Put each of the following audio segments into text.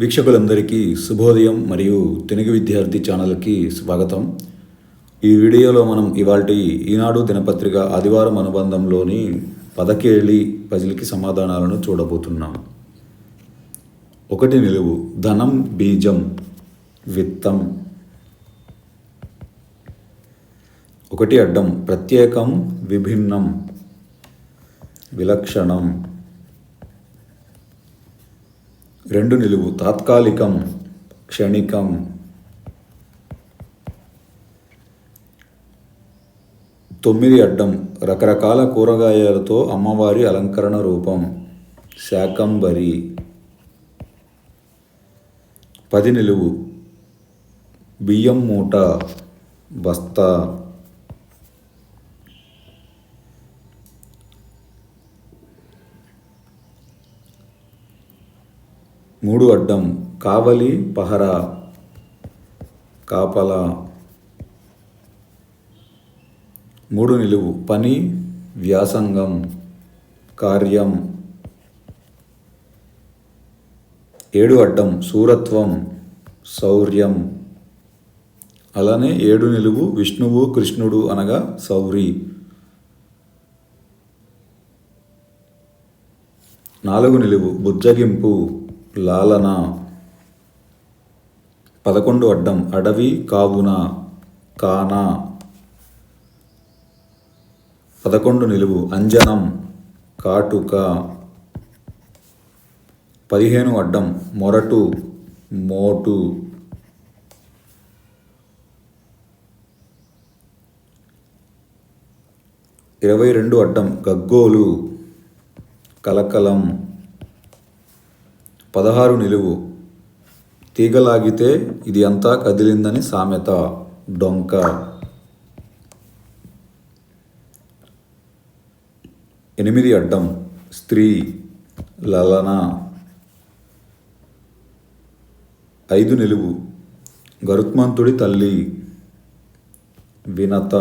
వీక్షకులందరికీ శుభోదయం మరియు తెలుగు విద్యార్థి ఛానల్కి స్వాగతం. ఈ వీడియోలో మనం ఇవాల్టి ఈనాడు దినపత్రిక ఆదివారం అనుబంధంలోని పదకేళి పజిల్కి సమాధానాలను చూడబోతున్నాం. ఒకటి నిలువు ధనం బీజం విత్తం. ఒకటి అడ్డం ప్రత్యేకం విభిన్నం విలక్షణం. రెండు నిలువు. తాత్కాలికం క్షణికం. తొమ్మిది అడ్డం. రకరకాల కూరగాయలతో అమ్మవారి అలంకరణ రూపం. శాకంబరి. పది నిలువు. బియ్యం మూట బస్తా. మూడు అడ్డం కావలి పహరా కాపల. మూడు నిలువు పని వ్యాసంగం కార్యం. ఏడు అడ్డం సూరత్వం శౌర్యం. అలానే ఏడు నిలువు విష్ణువు కృష్ణుడు అనగా సౌరి నాలుగు నిలువు బుజ్జగింపు. లాలన? పదకొండు అడ్డం అడవి కావున? కాన? పదకొండు నిలువు అంజనం కాటుక. పదిహేను అడ్డం మొరటు మోటు. ఇరవై రెండు అడ్డం గగ్గోలు కలకలం. పదహారు నిలువు. తీగలాగితే ఇది అంతా కదిలిందని సామెత. డొంక. ఎనిమిది అడ్డం. స్త్రీ. లలన. ఐదు నిలువు. గరుత్మంతుడి తల్లి. వినత.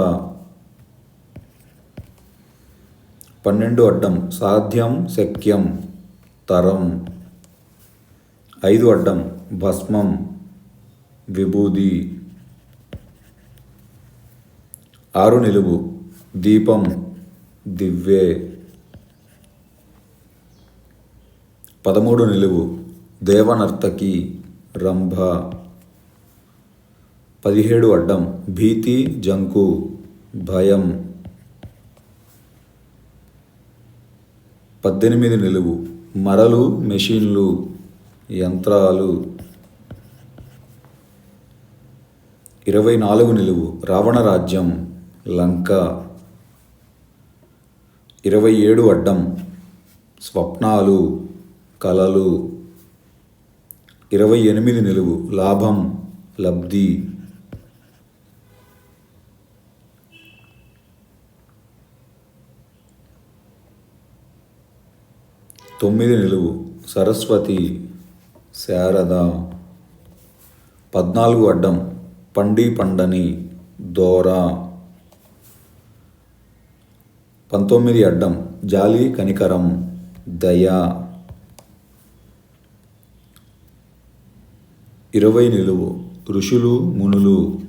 పన్నెండు అడ్డం. సాధ్యం శక్యం తరం. ఐదు అడ్డం భస్మం విభూది. ఆరు నిలువు దీపం దివ్వే పదమూడు నిలువు దేవనర్తకి రంభ. పదిహేడు అడ్డం భీతి జంకు భయం. పద్దెనిమిది నిలువు మరలు మెషిన్లు. యంత్రాలు. ఇరవై నాలుగు నిలువు రావణ రాజ్యం లంక. ఇరవై ఏడు అడ్డం స్వప్నాలు కలలు. ఇరవై ఎనిమిది నిలువు లాభం లబ్ధి. తొమ్మిది నిలువు సరస్వతి. శారద. పద్నాలుగు అడ్డం పండి పండని దోర. పంతొమ్మిది అడ్డం జాలి కనికరం దయ. ఇరవై నిలువు ఋషులు మునులు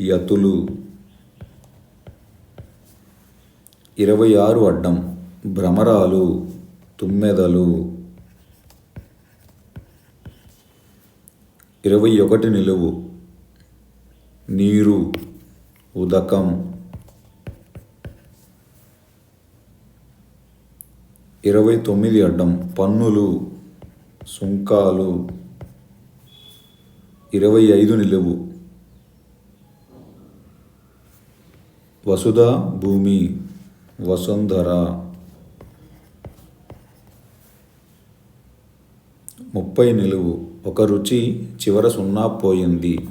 యతులు. ఇరవై ఆరు అడ్డం భ్రమరాలు తుమ్మెదలు. ఇరవై ఒకటి నిలువు. నీరు ఉదకం. ఇరవై తొమ్మిది అడ్డం. పన్నులు సుంకాలు. ఇరవై ఐదు నిలువు. వసుధ భూమి వసుంధర. ముప్పై నిలువు. ఒక రుచి చివర సున్నా పోయింది.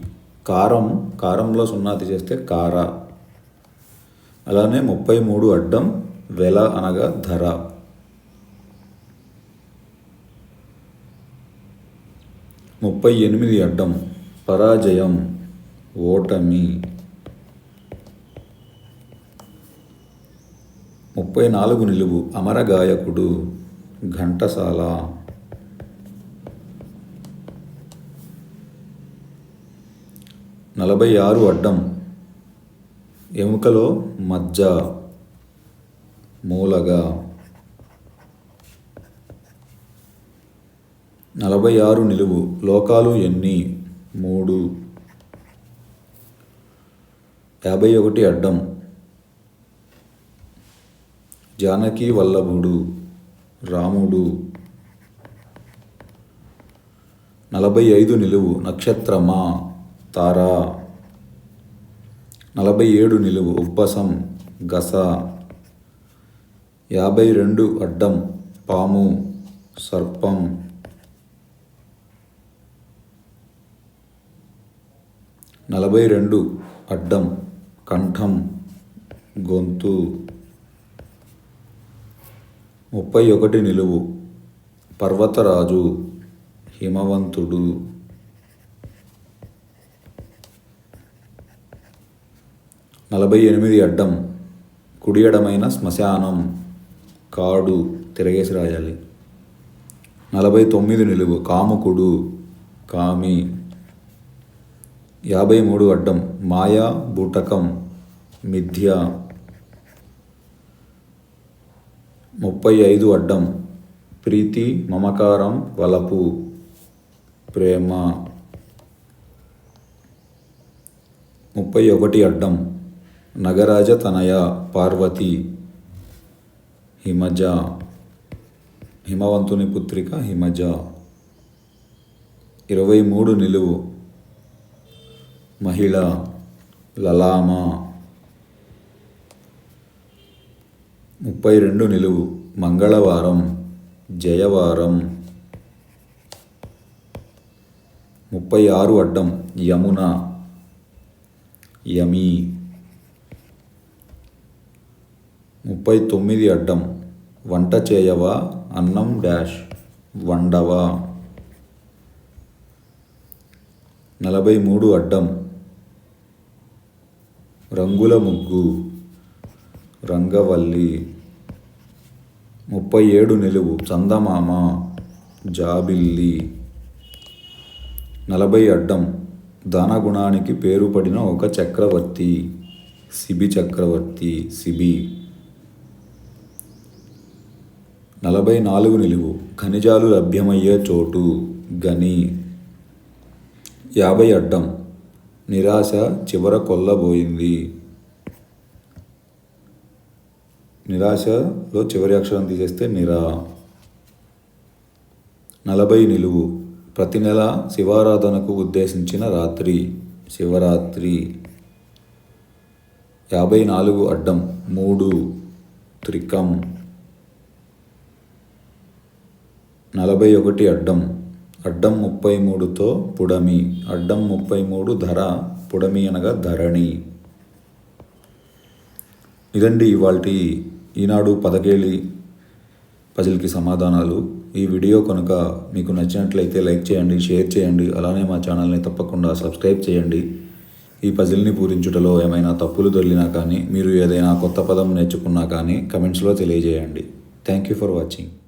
కారం కారంలో సున్నా తీసేస్తే కార. అలానే ముప్పై మూడు అడ్డం వెల అనగా ధర. ముప్పై ఎనిమిది అడ్డం పరాజయం ఓటమి. ముప్పై నాలుగు నిలువు అమరగాయకుడు ఘంటసాల. నలభై ఆరు అడ్డం. ఎముకలో మజ్జ. మూలగా. నలభై ఆరు నిలువు. లోకాలు ఎన్ని? మూడు. యాభై ఒకటి అడ్డం. జానకి వల్లభుడు. రాముడు. నలభై ఐదు నిలువు. నక్షత్రమా? తారా. నలభై ఏడు నిలువు ఉబ్బసం గస. యాభై రెండు అడ్డం పాము సర్పం. నలభై రెండు అడ్డం కంఠం గొంతు. ముప్పై ఒకటి నిలువు పర్వతరాజు హిమవంతుడు. నలభై ఎనిమిది అడ్డం కుడి ఎడమైన శ్మశానం కాడు తిరగేసి రాయాలి. నలభై తొమ్మిది నిలువు కాముకుడు కామి. యాభై మూడు అడ్డం మాయా బూటకం మిథ్య. ముప్పై ఐదు అడ్డం ప్రీతి మమకారం వలపు ప్రేమ. ముప్పై ఒకటి అడ్డం నగరాజ తనయ పార్వతి హిమజ హిమవంతుని పుత్రిక హిమజ. ఇరవై మూడు నిలువు మహిళ లలామ. ముప్పై రెండు నిలువు మంగళవారం జయవారం. ముప్పై ఆరు అడ్డం యమున యమి. ముప్పై తొమ్మిది అడ్డం. వంట చేయవా? అన్నం డాష్. వండవా? నలభై మూడు అడ్డం. రంగుల ముగ్గు. రంగవల్లి. ముప్పై ఏడు నిలువు. చందమామ. జాబిల్లి. నలభై అడ్డం. దానగుణానికి పేరు పడిన ఒక చక్రవర్తి. సిబి చక్రవర్తి. సిబి నలభై నాలుగు నిలువు. ఖనిజాలు లభ్యమయ్యే చోటు గని. యాభై అడ్డం. నిరాశ చివర కొల్లబోయింది. నిరాశలో చివరి అక్షరం తీసేస్తే నిరా. నలభై నిలువు. ప్రతి నెల శివారాధనకు ఉద్దేశించిన రాత్రి. శివరాత్రి. యాభై నాలుగు అడ్డం. మూడు. త్రికం. నలభై ఒకటి అడ్డం. అడ్డం ముప్పై మూడుతో పుడమి. అడ్డం ముప్పై మూడు ధర. పుడమి అనగా ధరణి. ఇదండి ఇవాళ ఈనాడు పదకేళి పజిల్కి సమాధానాలు. ఈ వీడియో కనుక మీకు నచ్చినట్లయితే లైక్ చేయండి షేర్ చేయండి అలానే మా ఛానల్ని తప్పకుండా సబ్స్క్రైబ్ చేయండి. ఈ పజిల్ని పూరించుటలో ఏమైనా తప్పులు దొరికినా కానీ మీరు ఏదైనా కొత్త పదం నేర్చుకున్నా కానీ కమెంట్స్లో తెలియజేయండి. Thank you for watching.